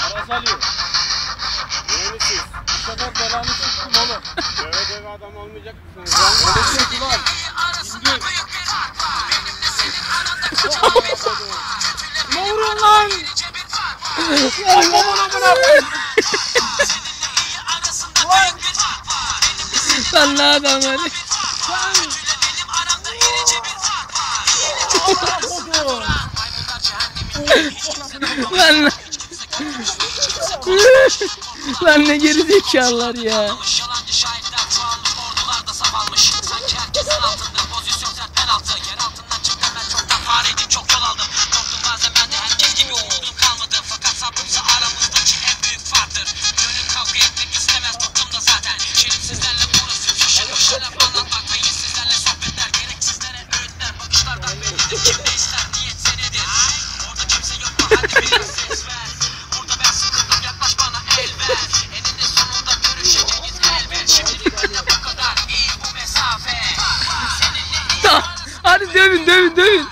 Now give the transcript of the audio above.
Maraz alıyor. Yeğeni siz. Bu sefer belanı sıktım oğlum. Döve döve adam olmayacak mısınız? Öyle şey ulan. İndi. Ne vuruyor lan? Ay babana bırak. Lan ne adam hadi. Lan. Lan. Lan ne geri zekalılar ya. Şahitler çoğalmış ordularda savalmış Sanki herkesin altında pozisyon sert penaltı Yer dövün dövün dövün.